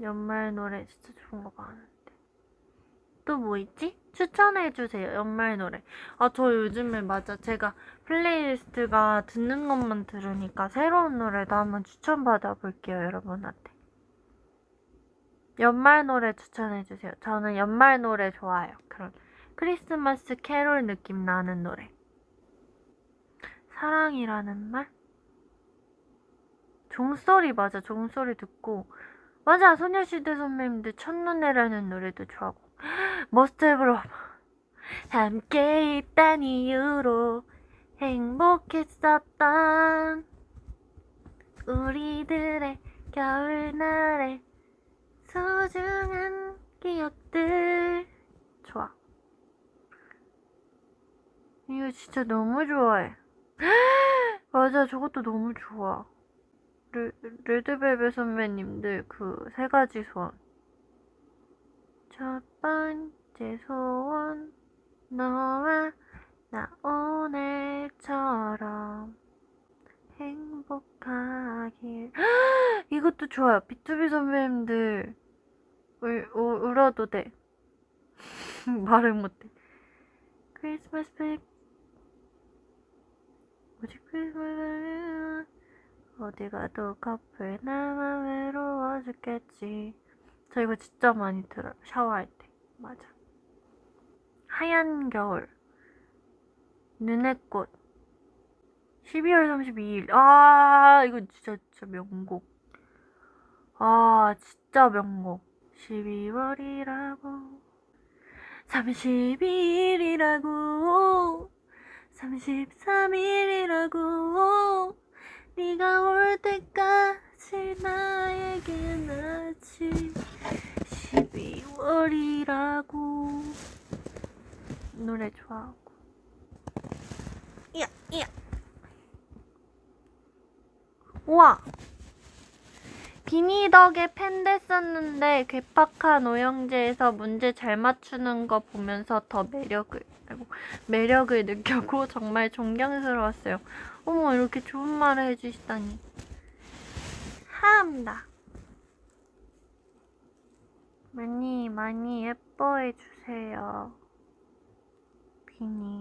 연말 노래 진짜 좋은 거 많은데. 또 뭐 있지? 추천해주세요, 연말 노래. 아, 저 요즘에 맞아. 제가 플레이리스트가 듣는 것만 들으니까 새로운 노래도 한번 추천받아 볼게요, 여러분한테. 연말 노래 추천해주세요. 저는 연말 노래 좋아요. 그런 크리스마스 캐롤 느낌 나는 노래. 사랑이라는 말? 종소리 맞아. 종소리 듣고 맞아. 소녀시대 선배님들 첫눈에라는 노래도 좋아하고. 머스트 헤브로 함께 있단 이유로 행복했었던 우리들의 겨울날의 소중한 기억들. 좋아. 이거 진짜 너무 좋아해. 맞아 저것도 너무 좋아 레, 레드벨벳 선배님들 그 세 가지 소원. 첫 번째 소원 너와 나 오늘처럼 행복하길. 이것도 좋아요. 비투비 선배님들 울, 울, 울어도 돼. 말을 못해. 크리스마스 백. 오직 크리스마스 어디 가도 커플 나만 외로워 죽겠지. 저 이거 진짜 많이 들어요. 샤워할 때. 맞아. 하얀 겨울. 눈의 꽃. 12월 32일. 아 이거 진짜 진짜 명곡. 아 진짜 명곡. 12월이라고. 30일이라고. 33일이라고. 네가 올 때까지 나에게 나지 12월이라고 노래 좋아하고. 이야 이야. 우와. 비니 덕에 팬 됐었는데 괴팍한 오영재에서 문제 잘 맞추는 거 보면서 더 매력을 아이고, 매력을 느꼈고 정말 존경스러웠어요. 어머 이렇게 좋은 말을 해주시다니 함다 많이 많이 예뻐해 주세요. 비니